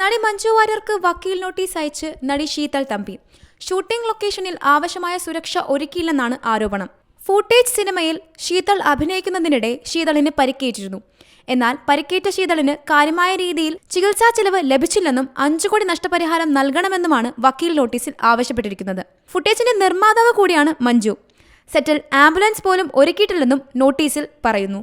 നടി മഞ്ജു വാര്യർക്ക് വക്കീൽ നോട്ടീസ് അയച്ച് നടി ശീതൾ തമ്പി. ഷൂട്ടിംഗ് ലൊക്കേഷനിൽ ആവശ്യമായ സുരക്ഷ ഒരുക്കിയില്ലെന്നാണ് ആരോപണം. ഫൂട്ടേജ് സിനിമയിൽ ശീതൾ അഭിനയിക്കുന്നതിനിടെ ശീതളിന് പരിക്കേറ്റിരുന്നു. എന്നാൽ പരിക്കേറ്റ ശീതളിന് കാര്യമായ രീതിയിൽ ചികിത്സാ ചെലവ് ലഭിച്ചില്ലെന്നും അഞ്ചു കോടി നഷ്ടപരിഹാരം നൽകണമെന്നുമാണ് വക്കീൽ നോട്ടീസിൽ ആവശ്യപ്പെട്ടിരിക്കുന്നത്. ഫുട്ടേജിന്റെ നിർമ്മാതാവ് കൂടിയാണ് മഞ്ജു. സെറ്റിൽ ആംബുലൻസ് പോലും ഒരുക്കിയിട്ടില്ലെന്നും നോട്ടീസിൽ പറയുന്നു.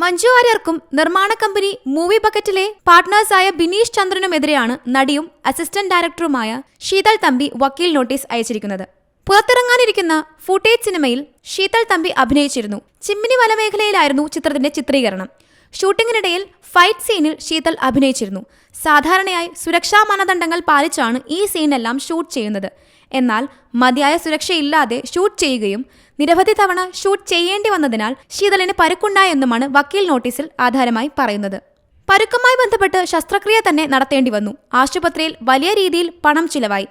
മഞ്ജു വാര്യർക്കും നിർമ്മാണ കമ്പനി മൂവി ബക്കറ്റിലെ പാർട്ട്നേഴ്സായ ബിനീഷ് ചന്ദ്രനുമെതിരെയാണ് നടിയും അസിസ്റ്റന്റ് ഡയറക്ടറുമായ ശീതൾ തമ്പി വക്കീൽ നോട്ടീസ് അയച്ചിരിക്കുന്നത്. പുറത്തിറങ്ങാനിരിക്കുന്ന ഫുട്ടേജ് സിനിമയിൽ ശീതൾ തമ്പി അഭിനയിച്ചിരുന്നു. ചിമ്മിനി വനമേഖലയിലായിരുന്നു ചിത്രത്തിന്റെ ചിത്രീകരണം. ഷൂട്ടിങ്ങിനിടയിൽ ഫൈറ്റ് സീനിൽ ശീതൽ അഭിനയിച്ചിരുന്നു. സാധാരണയായി സുരക്ഷാ മാനദണ്ഡങ്ങൾ പാലിച്ചാണ് ഈ സീനെല്ലാം ഷൂട്ട് ചെയ്യുന്നത്. എന്നാൽ മതിയായ സുരക്ഷയില്ലാതെ ഷൂട്ട് ചെയ്യുകയും നിരവധി തവണ ഷൂട്ട് ചെയ്യേണ്ടി വന്നതിനാൽ ശീതലിന് പരുക്കുണ്ടായെന്നുമാണ് വക്കീൽ നോട്ടീസിൽ ആധാരമായി പറയുന്നത്. പരുക്കുമായി ബന്ധപ്പെട്ട് ശസ്ത്രക്രിയ തന്നെ നടത്തേണ്ടി വന്നു. ആശുപത്രിയിൽ വലിയ രീതിയിൽ പണം ചിലവായി.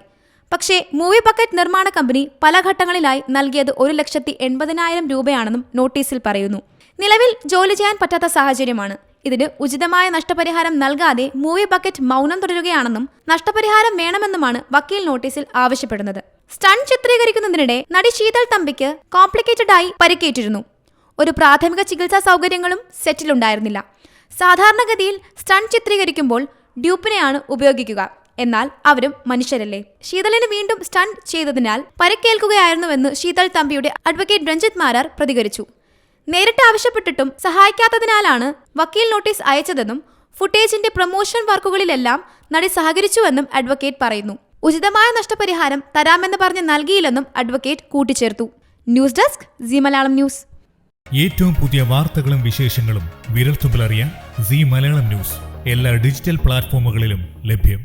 പക്ഷേ മൂവി ബക്കറ്റ് നിർമ്മാണ കമ്പനി പല ഘട്ടങ്ങളിലായി നൽകിയത് ഒരു ലക്ഷത്തി എൺപതിനായിരം രൂപയാണെന്നും നോട്ടീസിൽ പറയുന്നു. നിലവിൽ ജോലി ചെയ്യാൻ പറ്റാത്ത സാഹചര്യമാണ്. ഇതിന് ഉചിതമായ നഷ്ടപരിഹാരം നൽകാതെ മൂവി ബക്കറ്റ് മൗനം തുടരുകയാണെന്നും നഷ്ടപരിഹാരം വേണമെന്നുമാണ് വക്കീൽ നോട്ടീസിൽ ആവശ്യപ്പെടുന്നത്. സ്റ്റൺ ചിത്രീകരിക്കുന്നതിനിടെ നടി ശീതൾ തമ്പിക്ക് കോംപ്ലിക്കേറ്റഡ് ആയി പരിക്കേറ്റിരുന്നു. ഒരു പ്രാഥമിക ചികിത്സാ സൗകര്യങ്ങളും സെറ്റിലുണ്ടായിരുന്നില്ല. സാധാരണഗതിയിൽ സ്റ്റൺ ചിത്രീകരിക്കുമ്പോൾ ഡ്യൂപ്പിനെയാണ് ഉപയോഗിക്കുക. എന്നാൽ അവരും മനുഷ്യരല്ലേ. ശീതളിന് വീണ്ടും സ്റ്റൺ ചെയ്തതിനാൽ പരിക്കേൽക്കുകയായിരുന്നുവെന്ന് ശീതൾ തമ്പിയുടെ അഡ്വക്കേറ്റ് രഞ്ജിത് മാരാർ പ്രതികരിച്ചു. നേരിട്ട് ആവശ്യപ്പെട്ടിട്ടും സഹായിക്കാത്തതിനാലാണ് വക്കീൽ നോട്ടീസ് അയച്ചതെന്നും ഫുട്ടേജിന്റെ പ്രൊമോഷൻ വർക്കുകളിലെല്ലാം നടി സഹകരിച്ചുവെന്നും അഡ്വക്കേറ്റ് പറയുന്നു. ഉചിതമായ നഷ്ടപരിഹാരം തരാമെന്ന് പറഞ്ഞ് നൽകിയില്ലെന്നും അഡ്വക്കേറ്റ് കൂട്ടിച്ചേർത്തു. News desk C Malayalam news. ഏറ്റവും പുതിയ വാർത്തകളും വിശേഷങ്ങളും വിരൽത്തുമ്പിലറിയാൻ സി മലയാളം ന്യൂസ്. എല്ലാ ഡിജിറ്റൽ പ്ലാറ്റ്ഫോമുകളിലും ലഭ്യം.